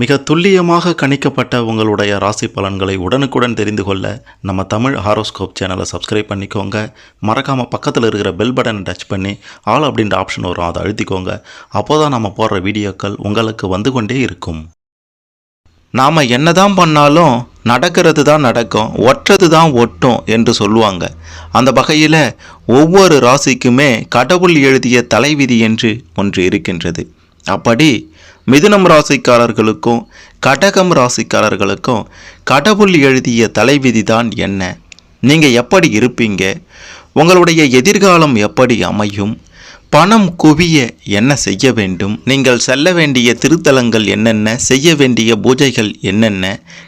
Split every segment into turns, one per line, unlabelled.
மிக துல்லியமாக கணிக்கப்பட்ட உங்களுடைய ராசி பலன்களை உடனுக்குடன் தெரிந்து கொள்ள நம்ம தமிழ் ஹாரோஸ்கோப் சேனலை சப்ஸ்கிரைப் பண்ணிக்கோங்க. மறக்காமல் பக்கத்தில் இருக்கிற பெல் பட்டனை டச் பண்ணி ஆல் அப்படின்ற ஆப்ஷன் வரும் அதை அழுத்திக்கோங்க. அப்போ தான் நம்ம போடுற வீடியோக்கள் உங்களுக்கு வந்து கொண்டே இருக்கும். நாம் என்னதான் பண்ணாலும் நடக்கிறது தான் நடக்கும் ஒற்றது தான் ஒட்டும் என்று சொல்லுவாங்க. அந்த வகையில் ஒவ்வொரு ராசிக்குமே கடவுள் எழுதிய தலைவிதி என்று ஒன்று இருக்கின்றது. அப்படி மிதுனம் ராசிக்காரர்களுக்கும் கடகம் ராசிக்காரர்களுக்கும் கடவுள் எழுதிய தலைவிதி தான் என்ன? நீங்கள் எப்படி இருப்பீங்க? உங்களுடைய எதிர்காலம் எப்படி அமையும்? பணம் குவிய என்ன செய்ய வேண்டும்? நீங்கள் செல்ல வேண்டிய திருத்தலங்கள் என்னென்ன? செய்ய வேண்டிய பூஜைகள் என்னென்ன?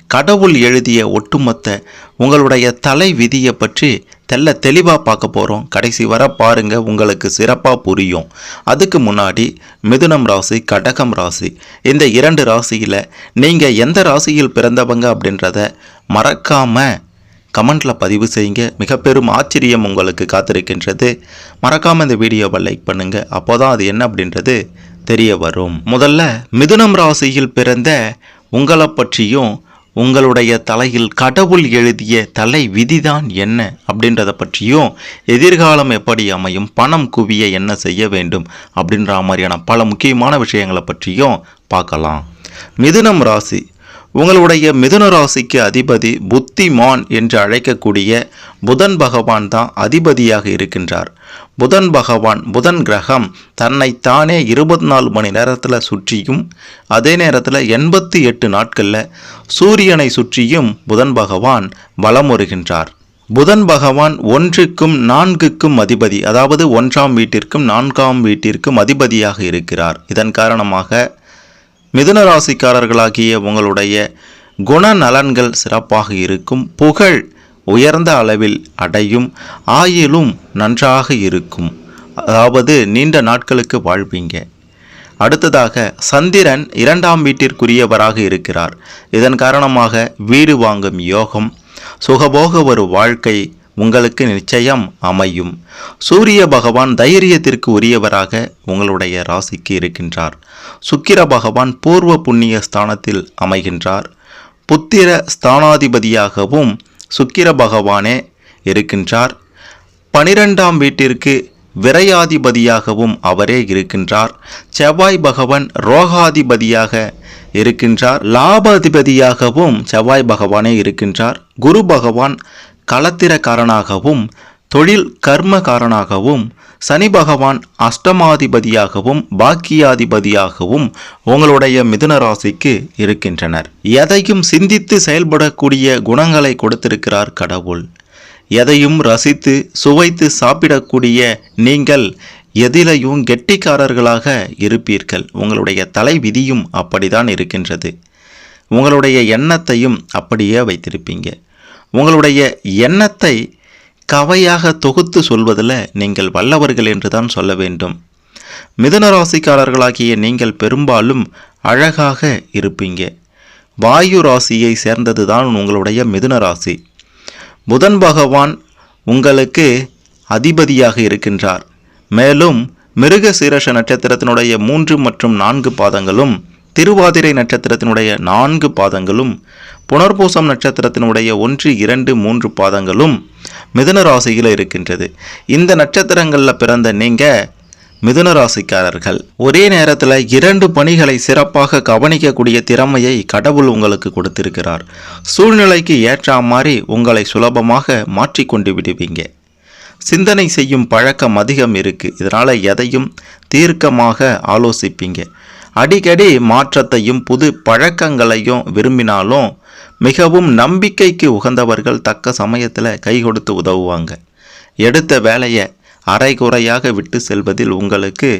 கடவுள் எழுதிய ஒட்டுமொத்த உங்களுடைய தலை விதியை பற்றி தெல்ல தெளிவாக பார்க்க போகிறோம் கடைசி வர பாருங்க உங்களுக்கு சிறப்பாக புரியும். அதுக்கு முன்னாடி மிதுனம் ராசி கடகம் ராசி. இந்த இரண்டு ராசியில் நீங்கள் எந்த ராசியில் பிறந்தவங்க அப்படின்றத மறக்காமல் கமெண்ட்டில் பதிவு செய்யுங்க. மிக பெரும் ஆச்சரியம் உங்களுக்கு காத்திருக்கின்றது. மறக்காமல் இந்த வீடியோவை லைக் பண்ணுங்கள் அப்போ தான் அது என்ன அப்படின்றது தெரிய வரும். முதல்ல மிதுனம் ராசியில் பிறந்த உங்களை பற்றியும் உங்களுடைய தலையில் கடவுள் எழுதிய தலை விதிதான் என்ன அப்படின்றத பற்றியும் எதிர்காலம் எப்படி அமையும் பணம் குவிய என்ன செய்ய வேண்டும் அப்படின்ற மாதிரியான பல முக்கியமான விஷயங்களை பற்றியும் பார்க்கலாம். மிதுனம் ராசி உங்களுடைய மிதுன ராசிக்கு அதிபதி புத்திமான் என்று அழைக்கக்கூடிய புதன் பகவான் தான் அதிபதியாக இருக்கின்றார். புதன் பகவான் புதன் கிரகம் தன்னை தானே இருபத்தி நாலு மணி நேரத்தில் சுற்றியும் அதே நேரத்தில் எண்பத்தி எட்டு நாட்களில் சூரியனை சுற்றியும் புதன் பகவான் வலம் வருகின்றார். புதன் பகவான் ஒன்றுக்கும் நான்குக்கும் அதிபதி அதாவது ஒன்றாம் வீட்டிற்கும் நான்காம் வீட்டிற்கும் அதிபதியாக இருக்கிறார். இதன் காரணமாக மிதுன ராசிக்காரர்களாகிய உங்களுடைய குணநலன்கள் சிறப்பாக இருக்கும். புகழ் உயர்ந்த அளவில் அடையும். ஆயிலும் நன்றாக இருக்கும். அதாவது நீண்ட நாட்களுக்கு வாழ்வீங்க. அடுத்ததாக சந்திரன் இரண்டாம் வீட்டிற்குரியவராக இருக்கிறார். இதன் காரணமாக வீடு வாங்கும் யோகம் சுகபோக ஒரு வாழ்க்கை உங்களுக்கு நிச்சயம் அமையும். சூரிய பகவான் தைரியத்திற்கு உரியவராக உங்களுடைய ராசிக்கு இருக்கின்றார். சுக்கிர பகவான் பூர்வ புண்ணிய ஸ்தானத்தில் அமைகின்றார். புத்திர ஸ்தானாதிபதியாகவும் சுக்கிர பகவானே இருக்கின்றார். பனிரெண்டாம் வீட்டிற்கு விரையாதிபதியாகவும் அவரே இருக்கின்றார். செவ்வாய் பகவான் ரோகாதிபதியாக இருக்கின்றார். லாபாதிபதியாகவும் செவ்வாய் பகவானே இருக்கின்றார். குரு பகவான் களத்திரக்காரனாகவும் தொழில் கர்மகாரனாகவும் சனி பகவான் அஷ்டமாதிபதியாகவும் பாக்கியாதிபதியாகவும் உங்களுடைய மிதுன ராசிக்கு இருக்கின்றனர். எதையும் சிந்தித்து செயல்படக்கூடிய குணங்களை கொடுத்திருக்கிறார் கடவுள். எதையும் ரசித்து சுவைத்து சாப்பிடக்கூடிய நீங்கள் எதிலையும் கெட்டிக்காரர்களாக இருப்பீர்கள். உங்களுடைய தலை விதியும் அப்படிதான் இருக்கின்றது. உங்களுடைய எண்ணத்தையும் அப்படியே வைத்திருப்பீங்க. உங்களுடைய எண்ணத்தை கவையாக தொகுத்து சொல்வதில் நீங்கள் வல்லவர்கள் என்று தான் சொல்ல வேண்டும். மிதுன ராசிக்காரர்களாகிய நீங்கள் பெரும்பாலும் அழகாக இருப்பீங்க. வாயு ராசியை சேர்ந்தது தான் உங்களுடைய மிதுன ராசி. புதன் பகவான் உங்களுக்கு அதிபதியாக இருக்கின்றார். மேலும் மிருக சீரஷ நட்சத்திரத்தினுடைய மூன்று மற்றும் நான்கு பாதங்களும் திருவாதிரை நட்சத்திரத்தினுடைய நான்கு பாதங்களும் புனர்பூசம் நட்சத்திரத்தினுடைய ஒன்று இரண்டு மூன்று பாதங்களும் மிதுன ராசியில் இருக்கின்றது. இந்த நட்சத்திரங்களில் பிறந்த நீங்கள் மிதுன ராசிக்காரர்கள். ஒரே நேரத்தில் இரண்டு பணிகளை சிறப்பாக கவனிக்கக்கூடிய திறமையை கடவுள் உங்களுக்கு கொடுத்திருக்கிறார். சூழ்நிலைக்கு ஏற்ற மாதிரி உங்களை சுலபமாக மாற்றிக்கொண்டு விடுவீங்க. சிந்தனை செய்யும் பழக்கம் அதிகம் இருக்குது இதனால் எதையும் தீர்க்கமாக ஆலோசிப்பீங்க. அடிக்கடி மாற்றத்தையும் புது பழக்கங்களையும் விரும்பினாலும் மிகவும் நம்பிக்கைக்கு உகந்தவர்கள் தக்க சமயத்தில் கை கொடுத்து உதவுவாங்க. எடுத்த வேலையை அரைகுறையாக விட்டு செல்வதில் உங்களுக்கு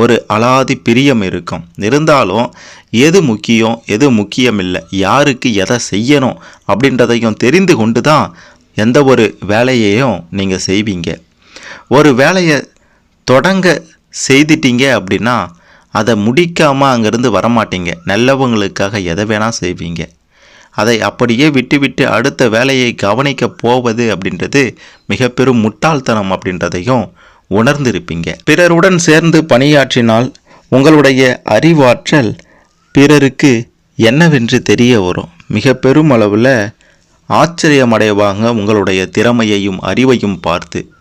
ஒரு அலாதி பிரியம் இருக்கும். இருந்தாலும் எது முக்கியம் எது முக்கியம் இல்லை யாருக்கு எதை செய்யணும் அப்படின்றதையும் தெரிந்து கொண்டு தான் எந்த ஒரு வேலையையும் நீங்கள் செய்வீங்க. ஒரு வேலையை தொடங்க செய்துட்டீங்க அப்படின்னா அதை முடிக்காமல் அங்கேருந்து வரமாட்டீங்க. நல்லவங்களுக்காக எதை வேணால் செய்வீங்க. அதை அப்படியே விட்டுவிட்டு அடுத்த வேலையை கவனிக்க போவது அப்படின்றது மிக பெரும் முட்டாள்தனம் அப்படின்றதையும் உணர்ந்திருப்பீங்க. பிறருடன் சேர்ந்து பணியாற்றினால் உங்களுடைய அறிவாற்றல் பிறருக்கு என்னவென்று தெரிய வரும். மிக பெரும் அளவில் ஆச்சரியமடைவாங்க உங்களுடைய திறமையையும் அறிவையும் பார்த்து.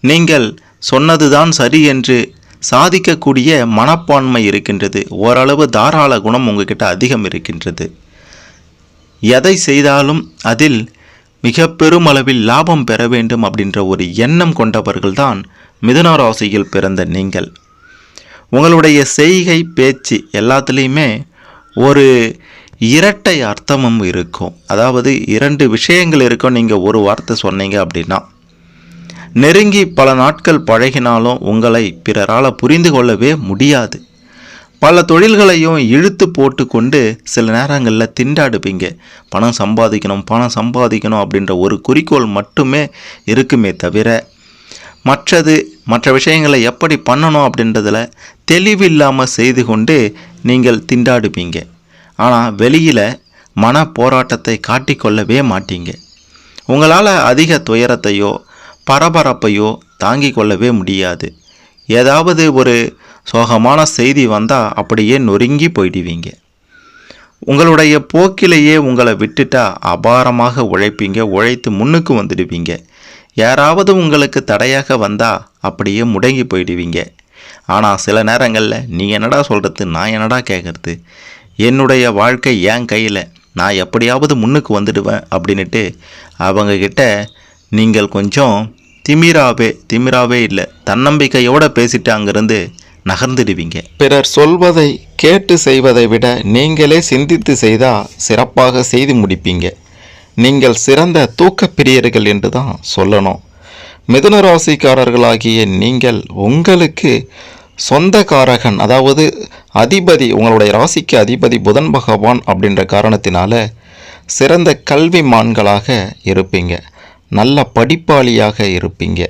நீங்கள் சொன்னதுதான் சரி என்று சாதிக்கக்கூடிய மனப்பான்மை இருக்கின்றது. ஓரளவு தாராள குணம் உங்ககிட்ட அதிகம் இருக்கின்றது. எதை செய்தாலும் அதில் மிக பெருமளவில் லாபம் பெற வேண்டும் அப்படின்ற ஒரு எண்ணம் கொண்டவர்கள்தான் மிதுன ராசியில் பிறந்த நீங்கள். உங்களுடைய செய்கை பேச்சு எல்லாத்துலேயுமே ஒரு இரட்டை அர்த்தமும் இருக்கும். அதாவது இரண்டு விஷயங்கள் இருக்கும். நீங்கள் ஒரு வார்த்தை சொன்னீங்க அப்படின்னா நெருங்கி பல நாட்கள் பழகினாலும் உங்களை பிறரால் புரிந்து கொள்ளவே முடியாது. பல தொழில்களையும் இழுத்து போட்டுக்கொண்டு சில நேரங்களில் திண்டாடுவீங்க. பணம் சம்பாதிக்கணும் பணம் சம்பாதிக்கணும் அப்படின்ற ஒரு குறிக்கோள் மட்டுமே இருக்குமே தவிர மற்றது மற்ற விஷயங்களை எப்படி பண்ணணும் அப்படின்றதில் தெளிவில்லாமல் செய்து கொண்டு நீங்கள் திண்டாடுவீங்க. ஆனால் வெளியில் மன போராட்டத்தை காட்டிக்கொள்ளவே மாட்டீங்க. உங்களால் அதிக துயரத்தையோ பரபரப்பையோ தாங்கிக் கொள்ளவே முடியாது. ஏதாவது ஒரு சோகமான செய்தி வந்தால் அப்படியே நொறுங்கி போயிடுவீங்க. உங்களுடைய போக்கிலேயே உங்களை விட்டுட்டா அபாரமாக உழைப்பீங்க உழைத்து முன்னுக்கு வந்துடுவீங்க. யாராவது உங்களுக்கு தடையாக வந்தால் அப்படியே முடங்கி போயிடுவீங்க. ஆனால் சில நேரங்களில் நீ என்னடா சொல்கிறது நான் என்னடா கேட்குறது என்னுடைய வாழ்க்கை என் கையில் நான் எப்படியாவது முன்னுக்கு வந்துடுவேன் அப்படின்ட்டு அவங்கக்கிட்ட நீங்கள் கொஞ்சம் திமிராவே திமிராவே இல்லை தன்னம்பிக்கையோடு பேசிட்டு அங்கேருந்து நகர்ந்துடுவீங்க. பிறர் சொல்வதை கேட்டு செய்வதை விட நீங்களே சிந்தித்து செய்தால் சிறப்பாக செய்து முடிப்பீங்க. நீங்கள் சிறந்த தூக்கப்பிரியர்கள் என்று தான் சொல்லணும். மிதுன ராசிக்காரர்களாகிய நீங்கள் உங்களுக்கு சொந்தக்காரகன் அதாவது அதிபதி உங்களுடைய ராசிக்கு அதிபதி புதன் பகவான் அப்படின்ற காரணத்தினால சிறந்த கல்விமான்களாக இருப்பீங்க. நல்ல படிப்பாளியாக இருப்பீங்க.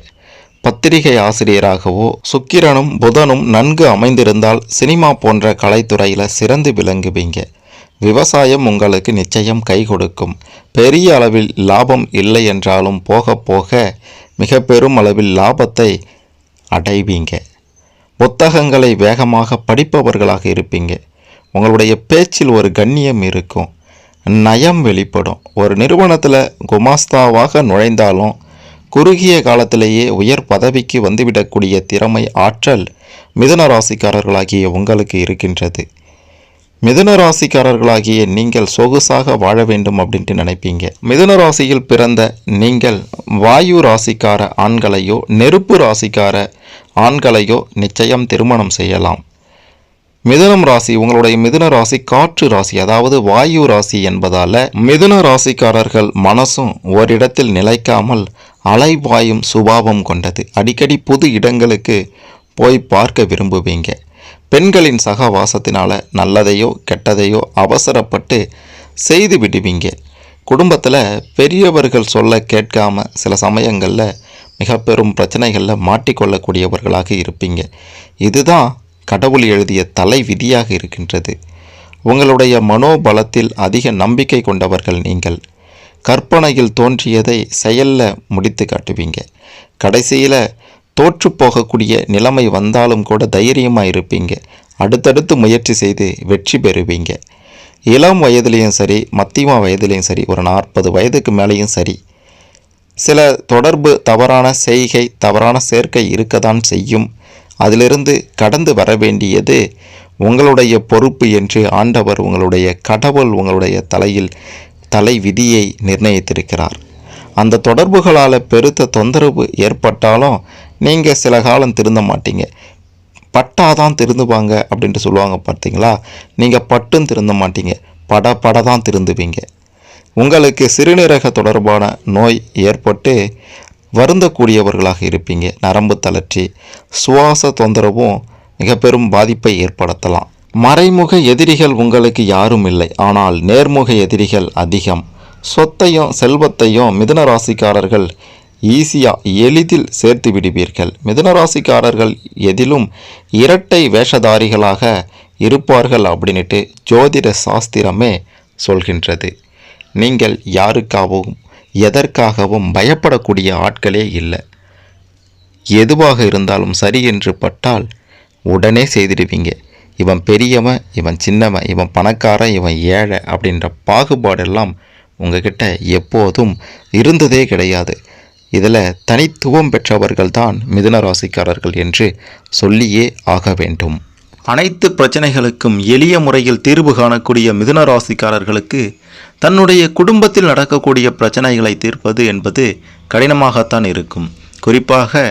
பத்திரிகை ஆசிரியராகவோ சுக்கிரனும் புதனும் நன்கு அமைந்திருந்தால் சினிமா போன்ற கலைத்துறையில் சிறந்து விளங்குவீங்க. விவசாயம் உங்களுக்கு நிச்சயம் கை கொடுக்கும். பெரிய அளவில் லாபம் இல்லை என்றாலும் போக போக மிக பெரும் அளவில் லாபத்தை அடைவீங்க. புத்தகங்களை வேகமாக படிப்பவர்களாக இருப்பீங்க. உங்களுடைய பேச்சில் ஒரு கண்ணியம் இருக்கும். நயம் வெளிப்படும். ஒரு நிறுவனத்தில் குமாஸ்தாவாக நுழைந்தாலும் குறுகிய காலத்திலேயே உயர் பதவிக்கு வந்துவிடக்கூடிய திறமை ஆற்றல் மிதுன ராசிக்காரர்களாகிய உங்களுக்கு இருக்கின்றது. மிதுன ராசிக்காரர்களாகிய நீங்கள் சொகுசாக வாழ வேண்டும் அப்படின்ட்டு நினைப்பீங்க. மிதுன ராசியில் பிறந்த நீங்கள் வாயு ராசிக்கார ஆண்களையோ நெருப்பு ராசிக்கார ஆண்களையோ நிச்சயம் திருமணம் செய்யலாம். மிதுனம் ராசி உங்களுடைய மிதுன ராசி காற்று ராசி அதாவது வாயு ராசி என்பதால மிதுன ராசிக்காரர்கள் மனசும் ஓரிடத்தில் நிலைக்காமல் அலைவாயும் சுபாவம் கொண்டது. அடிக்கடி புது இடங்களுக்கு போய் பார்க்க விரும்புவீங்க. பெண்களின் சகவாசத்தினால் நல்லதையோ கெட்டதையோ அவசரப்பட்டு செய்து விடுவீங்க. குடும்பத்தில் பெரியவர்கள் சொல்ல கேட்காம சில சமயங்களில் மிக பெரும் பிரச்சனைகளில் மாட்டிக்கொள்ளக்கூடியவர்களாக இருப்பீங்க. இதுதான் கடவுள் எழுதிய தலை விதியாக இருக்கின்றது. உங்களுடைய மனோபலத்தில் அதிக நம்பிக்கை கொண்டவர்கள் நீங்கள். கற்பனையில் தோன்றியதை செயலில் முடித்து காட்டுவீங்க. கடைசியில் தோற்று போகக்கூடிய நிலைமை வந்தாலும் கூட தைரியமாக இருப்பீங்க அடுத்தடுத்து முயற்சி செய்து வெற்றி பெறுவீங்க. இளம் வயதுலேயும் சரி மத்தியம வயதுலேயும் சரி ஒரு நாற்பது வயதுக்கு மேலேயும் சரி சில தொடர்பு தவறான செய்கை தவறான சேர்க்கை இருக்கத்தான் செய்யும். அதிலிருந்து கடந்து வர வேண்டியது உங்களுடைய பொறுப்பு என்று ஆண்டவர் உங்களுடைய கடவுள் உங்களுடைய தலையில் தலை விதியை நிர்ணயித்திருக்கிறார். அந்த தொடர்புகளால் பெருத்த தொந்தரவு ஏற்பட்டாலும் நீங்கள் சில காலம் திருந்த மாட்டீங்க. பட்டாதான் திருந்துவாங்க அப்படின்ட்டு சொல்லுவாங்க பார்த்தீங்களா? நீங்கள் பட்டும் திருந்த மாட்டீங்க. பட பட தான் திருந்துவீங்க. உங்களுக்கு சிறுநீரக தொடர்பான நோய் ஏற்பட்டு வருந்தக்கூடியவர்களாக இருப்பீங்க. நரம்பு தளர்ச்சி சுவாச தொந்தரவும் மிக பெரும் பாதிப்பை ஏற்படுத்தலாம். மறைமுக எதிரிகள் உங்களுக்கு யாரும் இல்லை ஆனால் நேர்முக எதிரிகள் அதிகம். சொத்தையும் செல்வத்தையும் மிதுன ராசிக்காரர்கள் ஈஸியாக எளிதில் சேர்த்து விடுவீர்கள். மிதுன ராசிக்காரர்கள் எதிலும் இரட்டை வேஷதாரிகளாக இருப்பார்கள் அப்படின்ட்டு ஜோதிட சாஸ்திரமே சொல்கின்றது. நீங்கள் யாருக்காகவும் எதற்காகவும் பயப்படக்கூடிய ஆட்களே இல்லை. எதுவாக இருந்தாலும் சரி என்று பட்டால் உடனே செய்திடுவீங்க.
இவன் பெரியவன் இவன் சின்னவன் இவன் பணக்காரன் இவன் ஏழை அப்படின்ற பாகுபாடெல்லாம் உங்ககிட்ட எப்போதும் இருந்ததே கிடையாது. இதில் தனித்துவம் பெற்றவர்கள் தான் மிதுன ராசிக்காரர்கள் என்று சொல்லியே ஆக வேண்டும்.
அனைத்து பிரச்சனைகளுக்கும் எளிய முறையில் தீர்வு காணக்கூடிய மிதுன ராசிக்காரர்களுக்கு தன்னுடைய குடும்பத்தில் நடக்கக்கூடிய பிரச்சனைகளை தீர்ப்பது என்பது கடினமாகத்தான் இருக்கும். குறிப்பாக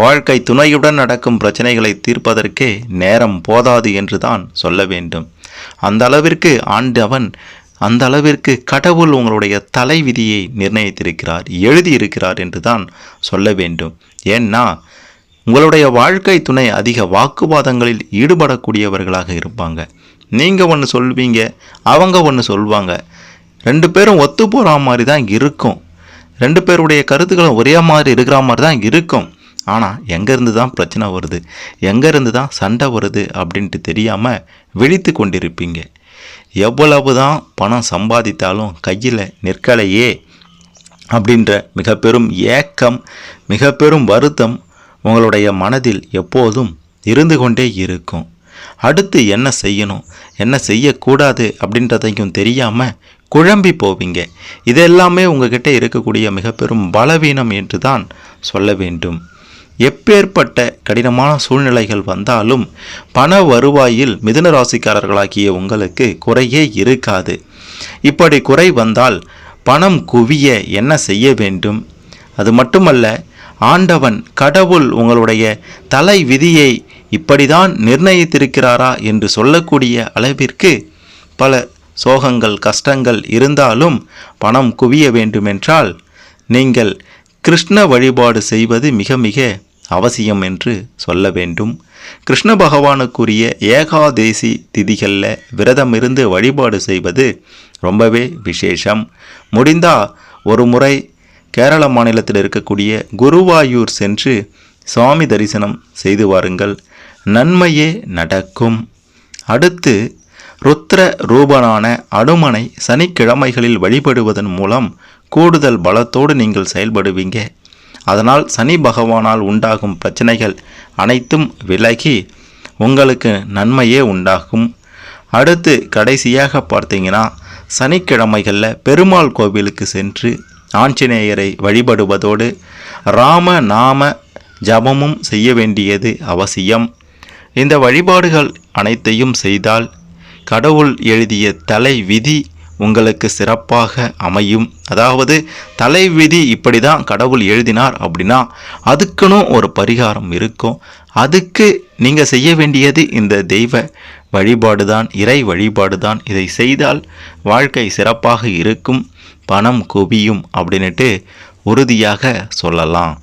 வாழ்க்கை துணையுடன் நடக்கும் பிரச்சனைகளை தீர்ப்பதற்கே நேரம் போதாது என்று தான் சொல்ல வேண்டும். அந்த அளவிற்கு ஆண்டவன் அந்த அளவிற்கு கடவுள் உங்களுடைய தலைவிதியை நிர்ணயித்திருக்கிறார் எழுதியிருக்கிறார் என்று தான் சொல்ல வேண்டும். ஏன்னா உங்களுடைய வாழ்க்கை துணை அதிக வாக்குவாதங்களில் ஈடுபடக்கூடியவர்களாக இருப்பாங்க. நீங்கள் ஒன்று சொல்வீங்க அவங்க ஒன்று சொல்வாங்க. ரெண்டு பேரும் ஒத்து போகிற மாதிரி தான் இருக்கும். ரெண்டு பேருடைய கருத்துக்களும் ஒரே மாதிரி இருக்கிற மாதிரி தான் இருக்கும். ஆனால் எங்கேருந்து தான் பிரச்சனை வருது? எங்கேருந்து தான் சண்டை வருது அப்படின்ட்டு தெரியாமல் விழித்து கொண்டிருப்பீங்க. எவ்வளவு தான் பணம் சம்பாதித்தாலும் கையில் நிற்கலையே அப்படின்ற மிக பெரும் ஏக்கம் மிக பெரும் வருத்தம் உங்களுடைய மனதில் எப்போதும் இருந்து கொண்டே இருக்கும். அடுத்து என்ன செய்யணும்? என்ன செய்யக்கூடாது அப்படின்றதையும் தெரியாமல் குழம்பி போவீங்க. இதெல்லாமே உங்ககிட்ட இருக்கக்கூடிய மிக பெரும் பலவீனம் என்று தான் சொல்ல வேண்டும். எப்பேற்பட்ட கடினமான சூழ்நிலைகள் வந்தாலும் பண வருவாயில் மிதுன ராசிக்காரர்களாகிய உங்களுக்கு குறையே இருக்காது. இப்படி குறை வந்தால் பணம் குவிய என்ன செய்ய வேண்டும்? அது மட்டுமல்ல ஆண்டவன் கடவுள் உங்களுடைய தலை விதியை இப்படிதான் நிர்ணயித்திருக்கிறாரா என்று சொல்லக்கூடிய அளவிற்கு பல சோகங்கள் கஷ்டங்கள் இருந்தாலும் பணம் குவிய வேண்டுமென்றால் நீங்கள் கிருஷ்ண வழிபாடு செய்வது மிக மிக அவசியம் என்று சொல்ல வேண்டும். கிருஷ்ண பகவானுக்குரிய ஏகாதேசி திதிகளில் விரதம் இருந்து வழிபாடு செய்வது ரொம்பவே விசேஷம். முடிந்தா ஒரு முறை கேரள மாநிலத்தில் இருக்கக்கூடிய குருவாயூர் சென்று சுவாமி தரிசனம் செய்து வாருங்கள். நன்மையே நடக்கும். அடுத்து ருத்ர ரூபனான அனுமனை சனிக்கிழமைகளில் வழிபடுவதன் மூலம் கூடுதல் பலத்தோடு நீங்கள் செயல்படுவீங்க. அதனால் சனி பகவானால் உண்டாகும் பிரச்சனைகள் அனைத்தும் விலகி உங்களுக்கு நன்மையே உண்டாகும். அடுத்து கடைசியாக பார்த்தீங்கன்னா சனிக்கிழமைகளில் பெருமாள் கோவிலுக்கு சென்று ஆஞ்சநேயரை வழிபடுவதோடு ராம நாம ஜபமும் செய்ய வேண்டியது அவசியம். இந்த வழிபாடுகள் அனைத்தையும் செய்தால் கடவுள் எழுதிய தலை விதி உங்களுக்கு சிறப்பாக அமையும். அதாவது தலை விதி இப்படி தான் கடவுள் எழுதினார் அப்படின்னா அதுக்குன்னு ஒரு பரிகாரம் இருக்கும். அதுக்கு நீங்கள் செய்ய வேண்டியது இந்த தெய்வ வழிபாடு தான் இறை வழிபாடு தான் இதை செய்தால் வாழ்க்கை சிறப்பாக இருக்கும் பணம் குவியும் அப்படின்ட்டு உறுதியாக சொல்லலாம்.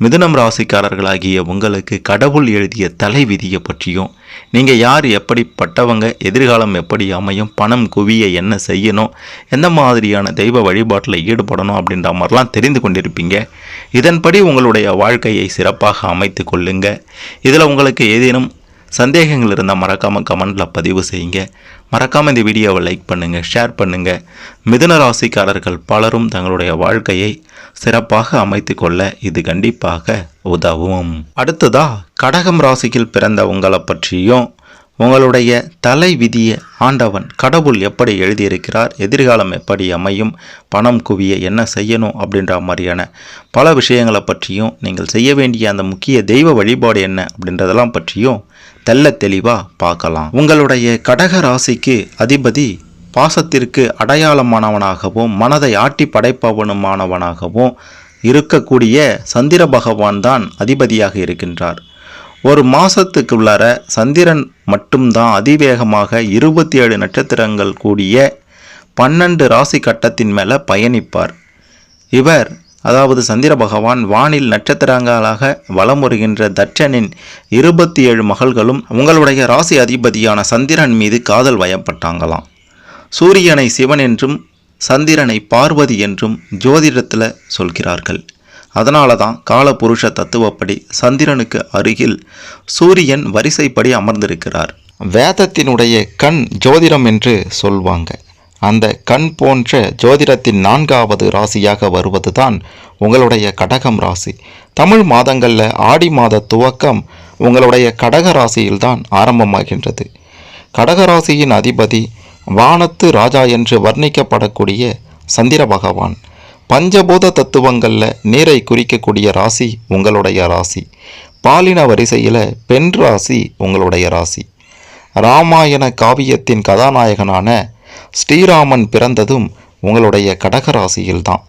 மிதுனம் ராசிக்காரர்களாகிய உங்களுக்கு கடவுள் எழுதிய தலை விதியை பற்றியும் நீங்கள் யார் எப்படிப்பட்டவங்க எதிர்காலம் எப்படி அமையும் பணம் குவிய என்ன செய்யணும் எந்த மாதிரியான தெய்வ வழிபாட்டில் ஈடுபடணும் அப்படின்ற மாதிரிலாம் தெரிந்து கொண்டிருப்பீங்க. இதன்படி உங்களுடைய வாழ்க்கையை சிறப்பாக அமைத்து கொள்ளுங்க. இதில் உங்களுக்கு ஏதேனும் சந்தேகங்கள் இருந்தால் மறக்காமல் கமெண்டில் பதிவு செய்யுங்க. மறக்காமல் இந்த வீடியோவை லைக் பண்ணுங்கள் ஷேர் பண்ணுங்கள் மிதுன ராசிக்காரர்கள் பலரும் தங்களுடைய வாழ்க்கையை சிறப்பாக அமைத்து கொள்ள இது கண்டிப்பாக உதவும். அடுத்ததா கடகம் ராசியில் பிறந்த உங்களை பற்றியும் உங்களுடைய தலை விதியை ஆண்டவன் கடவுள் எப்படி எழுதியிருக்கிறார் எதிர்காலம் எப்படி அமையும் பணம் குவிய என்ன செய்யணும் அப்படின்ற மாதிரியான பல விஷயங்களை பற்றியும் நீங்கள் செய்ய வேண்டிய அந்த முக்கிய தெய்வ வழிபாடு என்ன அப்படின்றதெல்லாம் பற்றியும் தெள்ள தெளிவாக பார்க்கலாம். உங்களுடைய கடக ராசிக்கு அதிபதி பாசத்திற்கு அடையாளமானவனாகவும் மனதை ஆட்டி படைப்பவனுமானவனாகவும் இருக்கக்கூடிய சந்திர பகவான் தான் அதிபதியாக இருக்கின்றார். ஒரு மாதத்துக்குள்ளார சந்திரன் மட்டும்தான் அதிவேகமாக இருபத்தி ஏழு நட்சத்திரங்கள் கூடிய பன்னெண்டு ராசி கட்டத்தின் மேலே பயணிப்பார். இவர் அதாவது சந்திர பகவான் வானில் நட்சத்திரங்களாக வலம் வருகின்ற தட்சனின் இருபத்தி ஏழு மகள்களும் உங்களுடைய ராசி அதிபதியான சந்திரன் மீது காதல் வயப்பட்டாங்களாம். சூரியனை சிவன் என்றும் சந்திரனை பார்வதி என்றும் ஜோதிடத்தில் சொல்கிறார்கள். அதனால தான் காலபுருஷ தத்துவப்படி சந்திரனுக்கு அருகில் சூரியன் வரிசைப்படி அமர்ந்திருக்கிறார்.
வேதத்தினுடைய கண் ஜோதிடம் என்று சொல்வாங்க. அந்த கண் போன்ற ஜோதிடத்தின் நான்காவது ராசியாக வருவது தான் உங்களுடைய கடகம் ராசி. தமிழ் மாதங்களில் ஆடி மாத துவக்கம் உங்களுடைய கடக ராசியில்தான் ஆரம்பமாகின்றது. கடகராசியின் அதிபதி வானத்து ராஜா என்று வர்ணிக்கப்படக்கூடிய சந்திர பகவான் பஞ்சபூத தத்துவங்களில் நீரை குறிக்கக்கூடிய ராசி உங்களுடைய ராசி. பாலின வரிசையில் பெண் ராசி உங்களுடைய ராசி. ராமாயண காவியத்தின் கதாநாயகனான ஸ்ரீராமன் பிறந்ததும் உங்களுடைய கடகராசியில்தான்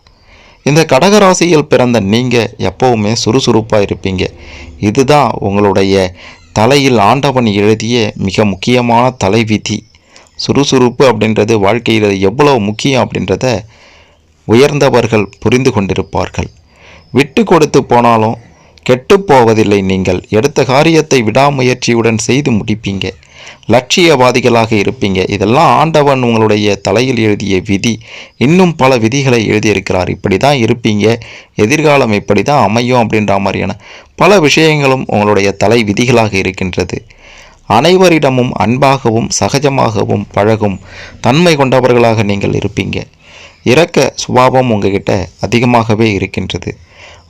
இந்த கடகராசியில் பிறந்த நீங்கள் எப்போவுமே சுறுசுறுப்பாக இருப்பீங்க. இதுதான் உங்களுடைய தலையில் ஆண்டவன் எழுதிய மிக முக்கியமான தலைவிதி. சுறுசுறுப்பு அப்படின்றது வாழ்க்கையில் எவ்வளோ முக்கியம் அப்படின்றத உயர்ந்தவர்கள் புரிந்து கொண்டிருப்பார்கள். விட்டு கொடுத்து போனாலும் கெட்டுப் போவதில்லை நீங்கள். எடுத்த காரியத்தை விடாமுயற்சியுடன் செய்து முடிப்பீங்க. லட்சியவாதிகளாக இருப்பீங்க. இதெல்லாம் ஆண்டவன் உங்களுடைய தலையில் எழுதிய விதி. இன்னும் பல விதிகளை எழுதியிருக்கிறார். இப்படி தான் இருப்பீங்க. எதிர்காலம் இப்படி தான் அமையும் அப்படின்ற மாதிரியான பல விஷயங்களும் உங்களுடைய தலை விதிகளாக இருக்கின்றது. அனைவரிடமும் அன்பாகவும் சகஜமாகவும் பழகும் தன்மை கொண்டவர்களாக நீங்கள் இருப்பீங்க. இறக்க சுபாவம் உங்ககிட்ட அதிகமாகவே இருக்கின்றது.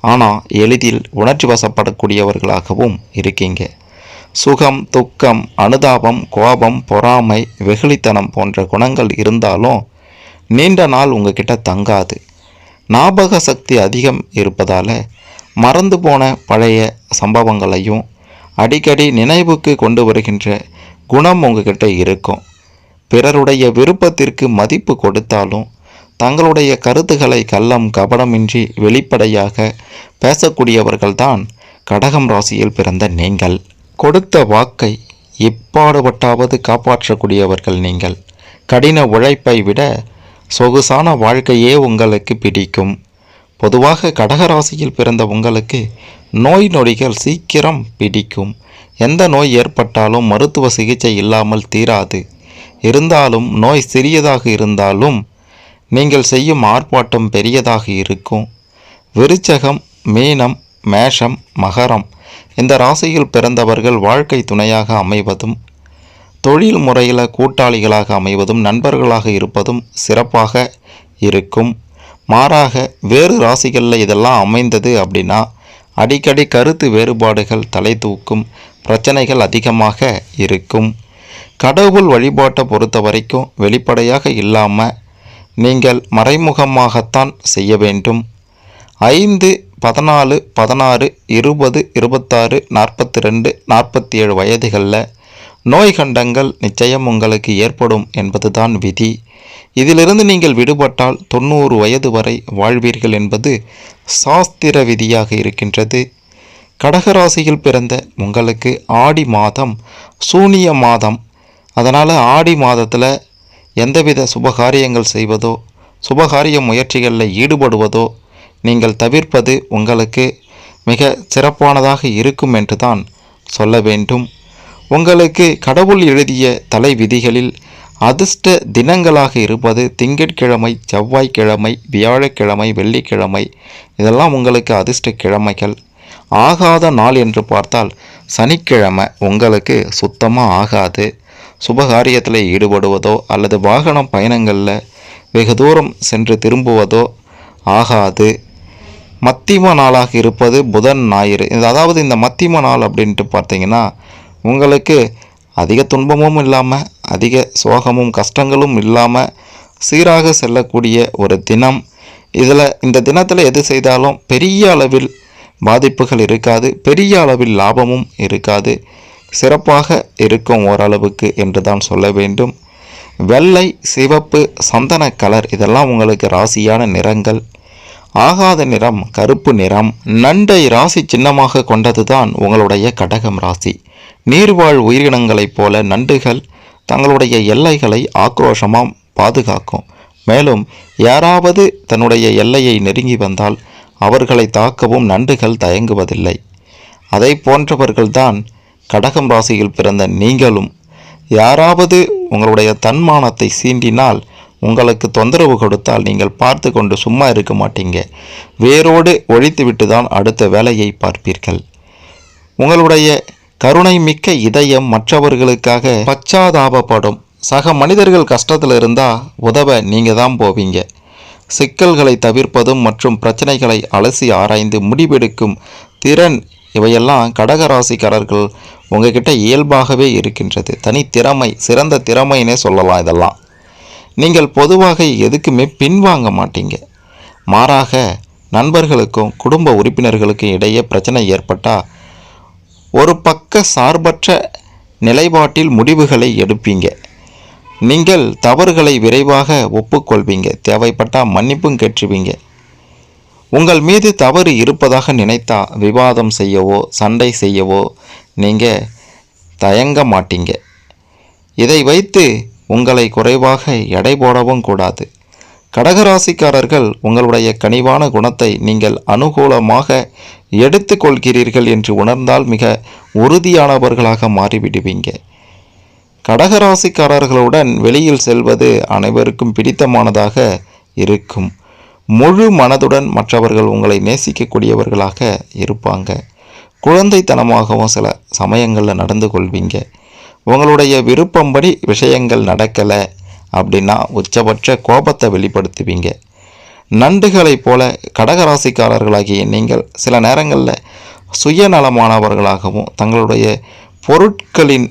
ஆனால் எளிதில் உணர்ச்சி வசப்படக்கூடியவர்களாகவும் இருக்கீங்க. சுகம் துக்கம் அனுதாபம் கோபம் பொறாமை வெகுளித்தனம் போன்ற குணங்கள் இருந்தாலும் நீண்ட நாள் உங்ககிட்ட தங்காது. ஞாபக சக்தி அதிகம் இருப்பதால் மறந்து போன பழைய சம்பவங்களையும் அடிக்கடி நினைவுக்கு கொண்டு வருகின்ற குணம் உங்ககிட்ட இருக்கும். பிறருடைய விருப்பத்திற்கு மதிப்பு கொடுத்தாலும் தங்களுடைய கருத்துக்களை கள்ளம் கபடமின்றி வெளிப்படையாக பேசக்கூடியவர்கள்தான் கடகம் ராசியில் பிறந்த நீங்கள். கொடுத்த வாக்கை எப்பாடுபட்டாவது காப்பாற்றக்கூடியவர்கள் நீங்கள். கடின உழைப்பை விட சொகுசான வாழ்க்கையே உங்களுக்கு பிடிக்கும். பொதுவாக கடகராசியில் பிறந்த உங்களுக்கு நோய் நொடிகள் சீக்கிரம் பிடிக்கும். எந்த நோய் ஏற்பட்டாலும் மருத்துவ சிகிச்சை இல்லாமல் தீராது. இருந்தாலும் நோய் சிறியதாக இருந்தாலும் நீங்கள் செய்யும் ஆர்ப்பாட்டம் பெரியதாக இருக்கும். விருச்சகம் மீனம் மேஷம் மகரம் இந்த ராசியில் பிறந்தவர்கள் வாழ்க்கை துணையாக அமைவதும் தொழில் முறையில் கூட்டாளிகளாக அமைவதும் நண்பர்களாக இருப்பதும் சிறப்பாக இருக்கும். மாறாக வேறு ராசிகளில் இதெல்லாம் அமைந்தது அப்படின்னா அடிக்கடி கருத்து வேறுபாடுகள் தலை தூக்கும் பிரச்சனைகள் அதிகமாக இருக்கும். கடவுள் வழிபாட்டை பொறுத்த வரைக்கும் வெளிப்படையாக இல்லாமல் நீங்கள் மறைமுகமாகத்தான் செய்ய வேண்டும். ஐந்து பதினாலு பதினாறு இருபது இருபத்தாறு நாற்பத்தி ரெண்டு நாற்பத்தி ஏழு வயதுகளில் நோய் கண்டங்கள் நிச்சயம் உங்களுக்கு ஏற்படும் என்பதுதான் விதி. இதிலிருந்து நீங்கள் விடுபட்டால் தொண்ணூறு வயது வரை வாழ்வீர்கள் என்பது சாஸ்திர விதியாக இருக்கின்றது. கடகராசியில் பிறந்த உங்களுக்கு ஆடி மாதம் சூனிய மாதம். அதனால் ஆடி மாதத்தில் எந்தவித சுபகாரியங்கள் செய்வதோ சுபகாரிய முயற்சிகளில் ஈடுபடுவதோ நீங்கள் தவிர்ப்பது உங்களுக்கு மிக சிறப்பானதாக இருக்கும் என்று தான் சொல்ல வேண்டும். உங்களுக்கு கடவுள் எழுதிய தலை விதிகளில் அதிர்ஷ்ட தினங்களாக இருப்பது திங்கட்கிழமை செவ்வாய்க்கிழமை வியாழக்கிழமை வெள்ளிக்கிழமை. இதெல்லாம் உங்களுக்கு அதிர்ஷ்ட கிழமைகள். ஆகாத நாள் என்று பார்த்தால் சனிக்கிழமை உங்களுக்கு சுத்தமாக ஆகாது. சுபகாரியத்தில் ஈடுபடுவதோ அல்லது வாகன பயணங்களில் வெகு தூரம் சென்று திரும்புவதோ ஆகாது. மத்திம நாளாக இருப்பது புதன் ஞாயிறு. அதாவது இந்த மத்திம நாள் அப்படின்ட்டு பார்த்தீங்கன்னா உங்களுக்கு அதிக துன்பமும் இல்லாமல் அதிக சோகமும் கஷ்டங்களும் இல்லாமல் சீராக செல்லக்கூடிய ஒரு தினம். இதில் இந்த தினத்தில் எது செய்தாலும் பெரிய அளவில் பாதிப்புகள் இருக்காது பெரிய அளவில் லாபமும் இருக்காது. சிறப்பாக இருக்கும் ஓரளவுக்கு என்று தான் சொல்ல வேண்டும். வெள்ளை சிவப்பு சந்தன கலர் இதெல்லாம் உங்களுக்கு ராசியான நிறங்கள். ஆகாத நிறம் கருப்பு நிறம் நண்டை ராசி சின்னமாக கொண்டது தான் உங்களுடைய கடகம் ராசி. நீர்வாழ் உயிரினங்களைப் போல நண்டுகள் தங்களுடைய எல்லைகளை ஆக்ரோஷமாக பாதுகாக்கும். மேலும் யாராவது தன்னுடைய எல்லையை நெருங்கி வந்தால் அவர்களை தாக்கவும் நண்டுகள் தயங்குவதில்லை. அதை போன்றவர்கள்தான் கடகம் ராசியில் பிறந்த நீங்களும். யாராவது உங்களுடைய தன்மானத்தை சீண்டினால் உங்களுக்கு தொந்தரவு கொடுத்தால் நீங்கள் பார்த்து கொண்டு சும்மா இருக்க மாட்டீங்க. வேரோடு ஒழித்துவிட்டு தான் அடுத்த வேலையை பார்ப்பீர்கள். உங்களுடைய கருணை மிக்க இதயம் மற்றவர்களுக்காக பச்சாதாபப்படும். சக மனிதர்கள் கஷ்டத்தில் இருந்தால் உதவ நீங்கள் தான் போவீங்க. சிக்கல்களை தவிர்ப்பதும் மற்றும் பிரச்சனைகளை அலசி ஆராய்ந்து முடிவெடுக்கும் திறன் இவையெல்லாம் கடகராசிக்காரர்கள் உங்ககிட்ட இயல்பாகவே இருக்கின்றது. தனித்திறமை சிறந்த திறமைன்னே சொல்லலாம் இதெல்லாம். நீங்கள் பொதுவாக எதுக்குமே பின்வாங்க மாட்டீங்க. மாறாக நண்பர்களுக்கும் குடும்ப உறுப்பினர்களுக்கும் இடையே பிரச்சனை ஏற்பட்டால் ஒரு பக்க சார்பற்ற நிலைப்பாட்டில் முடிவுகளை எடுப்பீங்க. நீங்கள் தவறுகளை விரைவாக ஒப்புக்கொள்வீங்க. தேவைப்பட்டால் மன்னிப்பும் கேட்டுருவீங்க உங்கள் மீது தவறு இருப்பதாக நினைத்தா விவாதம் செய்யவோ சண்டை செய்யவோ நீங்கள் தயங்க மாட்டீங்க. இதை வைத்து உங்களை குறைவாக எடை போடவும் கூடாது. கடகராசிக்காரர்கள் உங்களுடைய கனிவான குணத்தை நீங்கள் அனுகூலமாக எடுத்துக்கொள்கிறீர்கள் என்று உணர்ந்தால் மிக உறுதியானவர்களாக மாறிவிடுவீங்க. கடகராசிக்காரர்களுடன் வெளியில் செல்வது அனைவருக்கும் பிடித்தமானதாக இருக்கும். முழு மனதுடன் மற்றவர்கள் உங்களை நேசிக்கக்கூடியவர்களாக இருப்பாங்க. குழந்தைத்தனமாகவும் சில சமயங்களில் நடந்து கொள்வீங்க. உங்களுடைய விருப்பம்படி விஷயங்கள் நடக்கலை அப்படின்னா உச்சபட்ச கோபத்தை வெளிப்படுத்துவீங்க. நண்டுகளைப் போல கடகராசிக்காரர்களாகிய நீங்கள் சில நேரங்களில் சுயநலமானவர்களாகவும் தங்களுடைய பொருட்களின்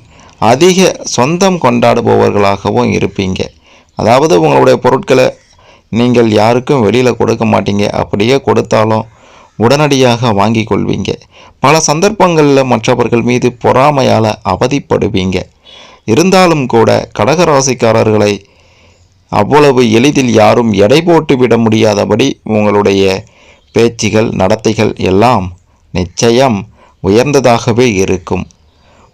அதிக சொந்தம் கொண்டாடுபவர்களாகவும் இருப்பீங்க. அதாவது உங்களுடைய பொருட்களை நீங்கள் யாருக்கும் வெளியில் கொடுக்க மாட்டீங்க. அப்படியே கொடுத்தாலும் உடனடியாக வாங்கி கொள்வீங்க. பல சந்தர்ப்பங்களில் மற்றவர்கள் மீது பொறாமையால் அவதிப்படுவீங்க. இருந்தாலும் கூட கடகராசிக்காரர்களை அவ்வளவு எளிதில் யாரும் எடை போட்டு விட முடியாதபடி உங்களுடைய பேச்சுகள் நடத்தைகள் எல்லாம் நிச்சயம் உயர்ந்ததாகவே இருக்கும்.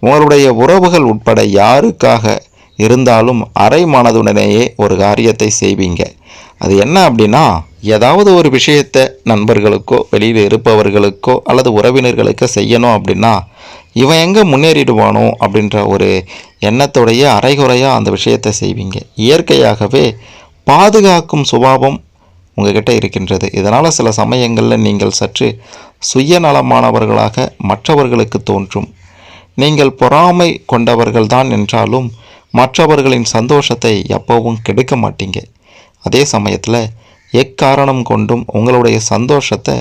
உங்களுடைய உறவுகள் உட்பட யாருக்காக இருந்தாலும் அரை மனதுடனேயே ஒரு காரியத்தை செய்வீங்க. அது என்ன அப்படின்னா ஏதாவது ஒரு விஷயத்தை நண்பர்களுக்கோ வெளியில் இருப்பவர்களுக்கோ அல்லது உறவினர்களுக்கோ செய்யணும் அப்படின்னா இவன் எங்கே முன்னேறிடுவானோ அப்படின்ற ஒரு எண்ணத்தோடைய அரைகுறையாக அந்த விஷயத்தை செய்வீங்க. இயற்கையாகவே பாதுகாக்கும் சுபாவம் உங்ககிட்ட இருக்கின்றது. இதனால் சில சமயங்களில் நீங்கள் சற்று சுயநலமானவர்களாக மற்றவர்களுக்கு தோன்றும். நீங்கள் பொறாமை கொண்டவர்கள்தான் என்றாலும் மற்றவர்களின் சந்தோஷத்தை எப்பவும் கெடுக்க மாட்டீங்க. அதே சமயத்தில் எக்காரணம் கொண்டும் உங்களுடைய சந்தோஷத்தை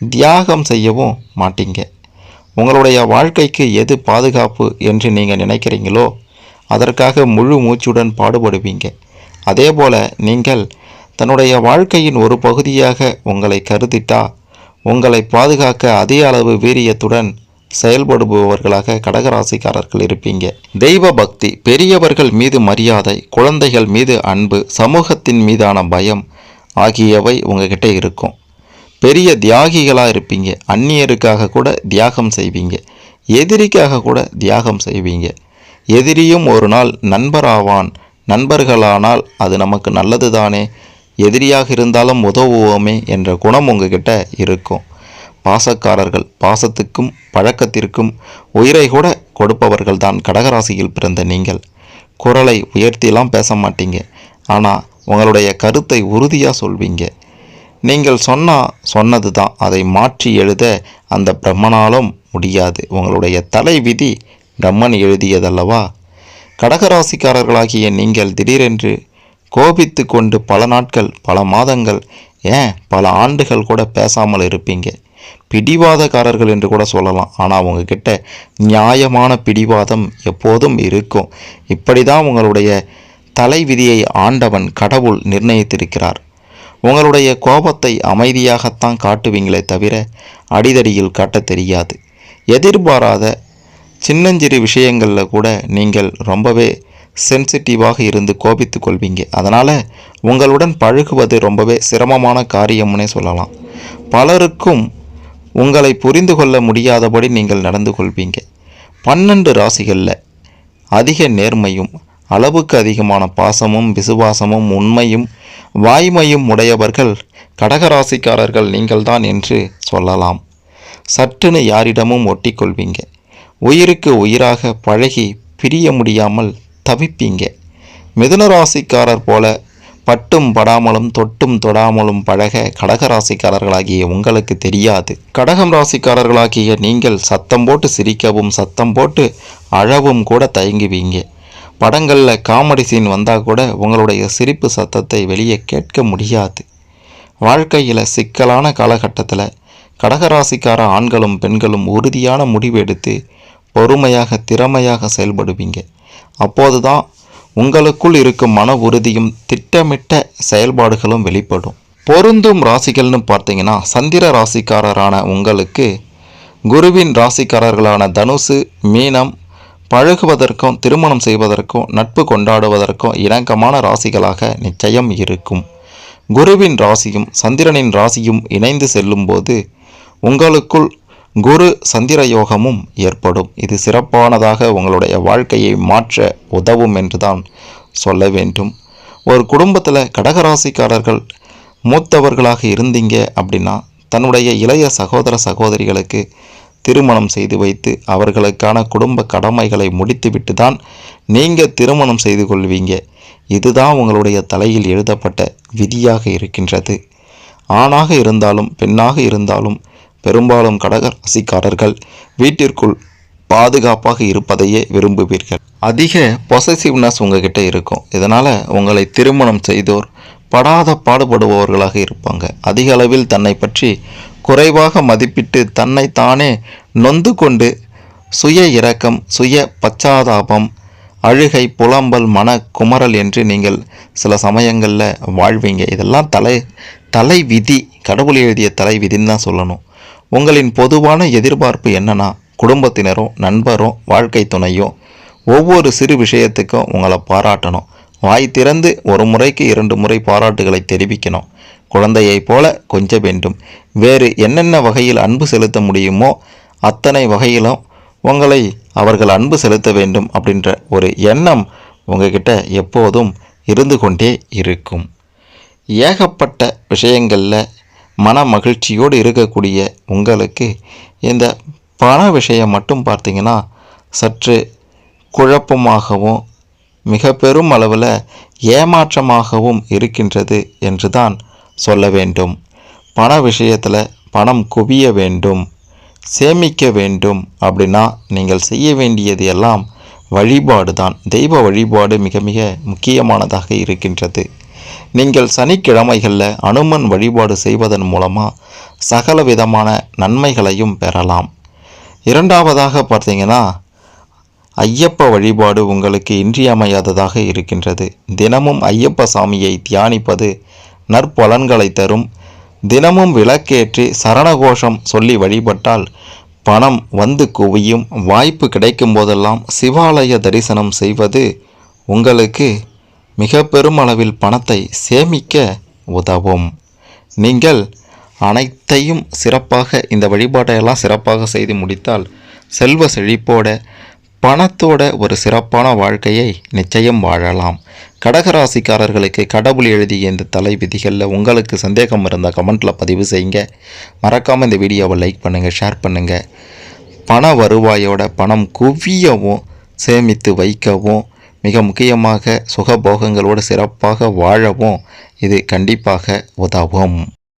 தியாகம் செய்யவும் மாட்டீங்க. உங்களுடைய வாழ்க்கைக்கு எது பாதுகாப்பு என்று நீங்கள் நினைக்கிறீங்களோ அதற்காக முழு மூச்சுடன் பாடுபடுவீங்க. அதே போல் நீங்கள் தன்னுடைய வாழ்க்கையின் ஒரு பகுதியாக உங்களை கருதிட்டா உங்களை பாதுகாக்க அதே அளவு வீரியத்துடன் செயல்படுபவர்களாக கடகராசிக்காரர்கள் இருப்பீங்க. தெய்வ பக்தி பெரியவர்கள் மீது மரியாதை குழந்தைகள் மீது அன்பு சமூகத்தின் மீதான பயம் ஆகியவை உங்ககிட்ட இருக்கும். பெரிய தியாகிகளாக இருப்பீங்க. அந்நியருக்காக கூட தியாகம் செய்வீங்க. எதிரிக்காக கூட தியாகம் செய்வீங்க. எதிரியும் ஒரு நாள் நண்பராவான். நண்பர்களானால் அது நமக்கு நல்லது தானே எதிரியாக இருந்தாலும் உதவுவோமே என்ற குணம் உங்ககிட்ட இருக்கும். பாசக்காரர்கள் பாசத்துக்கும் பழக்கத்திற்கும் உயிரை கூட கொடுப்பவர்கள் தான் கடகராசியில் பிறந்த நீங்கள். குரலை உயர்த்திலாம் பேச மாட்டீங்க. ஆனால் உங்களுடைய கருத்தை உறுதியாக சொல்வீங்க. நீங்கள் சொன்னால் சொன்னது தான் அதை மாற்றி எழுத அந்த பிரம்மனாலும் முடியாது. உங்களுடைய தலைவிதி பிரம்மன் எழுதியதல்லவா? கடகராசிக்காரர்களாகிய நீங்கள் திடீரென்று கோபித்து கொண்டு பல நாட்கள் பல மாதங்கள் ஏன் பல ஆண்டுகள் கூட பேசாமல் இருப்பீங்க? பிடிவாதக்காரர்கள் என்று கூட சொல்லலாம். ஆனால் உங்ககிட்ட நியாயமான பிடிவாதம் எப்போதும் இருக்கும். இப்படி தான் உங்களுடைய தலை விதியை ஆண்டவன் கடவுள் நிர்ணயித்திருக்கிறார். உங்களுடைய கோபத்தை அமைதியாகத்தான் காட்டுவீங்களே தவிர அடிதடியில் காட்ட தெரியாது. எதிர்பாராத சின்னஞ்சிறு விஷயங்களில் கூட நீங்கள் ரொம்பவே சென்சிட்டிவாக இருந்து கோபித்து கொள்வீங்க. அதனால் உங்களுடன் பழகுவது ரொம்பவே சிரமமான காரியம்னே சொல்லலாம். பலருக்கும் உங்களை புரிந்து கொள்ள முடியாதபடி நீங்கள் நடந்து கொள்வீங்க. பன்னெண்டு ராசிகளில் அதிக நேர்மையும் அளவுக்கு அதிகமான பாசமும் விசுவாசமும் உண்மையும் வாய்மையும் உடையவர்கள் கடகராசிக்காரர்கள் நீங்கள்தான் என்று சொல்லலாம். சற்றுன்னு யாரிடமும் ஒட்டிக்கொள்வீங்க. உயிருக்கு உயிராக பழகி பிரிய முடியாமல் தவிப்பீங்க. மிதுனராசிக்காரர் போல பட்டும் படாமலும் தொட்டும் தொடாமலும் பழக கடகராசிக்காரர்களாகிய உங்களுக்கு தெரியாது. கடகம் ராசிக்காரர்களாகிய நீங்கள் சத்தம் போட்டு சிரிக்கவும் சத்தம் போட்டு அழவும் கூட தயங்குவீங்க. படங்களில் காமெடி சீன் வந்தால் கூட உங்களுடைய சிரிப்பு சத்தத்தை வெளியே கேட்க முடியாது. வாழ்க்கையில் சிக்கலான காலகட்டத்தில் கடகராசிக்கார ஆண்களும் பெண்களும் உறுதியான முடிவெடுத்து பொறுமையாக திறமையாக செயல்படுவீங்க. அப்போது தான் உங்களுக்குள் இருக்கும் மன உறுதியும் திட்டமிட்ட செயல்பாடுகளும் வெளிப்படும். பொருந்தும் ராசிகள்னு பார்த்தீங்கன்னா சந்திர ராசிக்காரரான உங்களுக்கு குருவின் ராசிக்காரர்களான தனுசு மீனம் பழகுவதற்கும் திருமணம் செய்வதற்கும் நட்பு கொண்டாடுவதற்கும் இணக்கமான ராசிகளாக நிச்சயம் இருக்கும். குருவின் ராசியும் சந்திரனின் ராசியும் இணைந்து செல்லும்போது உங்களுக்குள் குரு சந்திர யோகமும் ஏற்படும். இது சிறப்பானதாக உங்களுடைய வாழ்க்கையை மாற்ற உதவும் என்றுதான் சொல்ல வேண்டும். ஒரு குடும்பத்தில் கடகராசிக்காரர்கள் மூத்தவர்களாக இருந்தீங்க அப்படின்னா தன்னுடைய இளைய சகோதர சகோதரிகளுக்கு திருமணம் செய்து வைத்து அவர்களுக்கான குடும்ப கடமைகளை முடித்துவிட்டு தான் நீங்கள் திருமணம் செய்து கொள்வீங்க. இதுதான் உங்களுடைய தலையில் எழுதப்பட்ட விதியாக இருக்கின்றது. ஆணாக இருந்தாலும் பெண்ணாக இருந்தாலும் பெரும்பாலும் கடக ராசிக்காரர்கள் வீட்டிற்குள் பாதுகாப்பாக இருப்பதையே விரும்புவீர்கள். அதிக பொசசிவ்னஸ் உங்ககிட்ட இருக்கும். இதனால் உங்களை திருமணம் செய்தோர் படாத பாடுபடுபவர்களாக இருப்பாங்க. அதிக அளவில் தன்னை பற்றி குறைவாக மதிப்பிட்டு தன்னை தானே நொந்து கொண்டு சுய இரக்கம் சுய பச்சாதாபம் அழுகை புலம்பல் மன குமரல் என்று நீங்கள் சில சமயங்களில் வாழ்வீங்க. இதெல்லாம் தலை தலை விதி கடவுள் எழுதிய தலை விதின்னு தான் சொல்லணும். உங்களின் பொதுவான எதிர்பார்ப்பு என்னன்னா குடும்பத்தினரும் நண்பரும் வாழ்க்கை துணையும் ஒவ்வொரு சிறு விஷயத்துக்கும் உங்களை பாராட்டணும். வாய் திறந்து ஒரு முறைக்கு இரண்டு முறை பாராட்டுகளை தெரிவிக்கணும். குழந்தையைப் போல கொஞ்ச வேண்டும். வேறு என்னென்ன வகையில் அன்பு செலுத்த முடியுமோ அத்தனை வகையிலும் உங்களை அவர்கள் அன்பு செலுத்த வேண்டும் அப்படின்ற ஒரு எண்ணம் உங்ககிட்ட எப்போதும் இருந்து கொண்டே இருக்கும். ஏகப்பட்ட விஷயங்களில் மன மகிழ்ச்சியோடு இருக்கக்கூடிய உங்களுக்கு இந்த பண விஷயம் மட்டும் பார்த்திங்கன்னா சற்று குழப்பமாகவும் மிக பெரும் அளவில் ஏமாற்றமாகவும் இருக்கின்றது என்று தான் சொல்ல வேண்டும். பண விஷயத்தில் பணம் குவிய வேண்டும் சேமிக்க வேண்டும் அப்படின்னா நீங்கள் செய்ய வேண்டியது எல்லாம் வழிபாடு தான் தெய்வ வழிபாடு மிக மிக முக்கியமானதாக இருக்கின்றது. நீங்கள் சனிக்கிழமைகளில் அனுமன் வழிபாடு செய்வதன் மூலமாக சகல விதமான நன்மைகளையும் பெறலாம். இரண்டாவதாக பார்த்தீங்கன்னா ஐயப்ப வழிபாடு உங்களுக்கு இன்றியமையாததாக இருக்கின்றது. தினமும் ஐயப்ப சாமியை தியானிப்பது நற்பலன்களை தரும். தினமும் விளக்கேற்றி சரணகோஷம் சொல்லி வழிபட்டால் பணம் வந்து குவியும். வாய்ப்பு கிடைக்கும் போதெல்லாம் சிவாலய தரிசனம் செய்வது உங்களுக்கு மிக பெருமளவில் பணத்தை சேமிக்க உதவும். நீங்கள் அனைத்தையும் சிறப்பாக இந்த வழிபாட்டையெல்லாம் சிறப்பாக செய்து முடித்தால் செல்வ செழிப்போட பணத்தோட ஒரு சிறப்பான வாழ்க்கையை நிச்சயம் வாழலாம். கடகராசிக்காரர்களுக்கு கடவுள் எழுதிய இந்த தலை விதிகளில் உங்களுக்கு சந்தேகம் இருந்தால் கமெண்ட்டில் பதிவு செய்யுங்க. மறக்காமல் இந்த வீடியோவை லைக் பண்ணுங்கள் ஷேர் பண்ணுங்கள் பண வருவாயோட பணம் குவியவும் சேமித்து வைக்கவும் மிக முக்கியமாக சுகபோகங்களோடு சிறப்பாக வாழவும் இது கண்டிப்பாக உதவும்.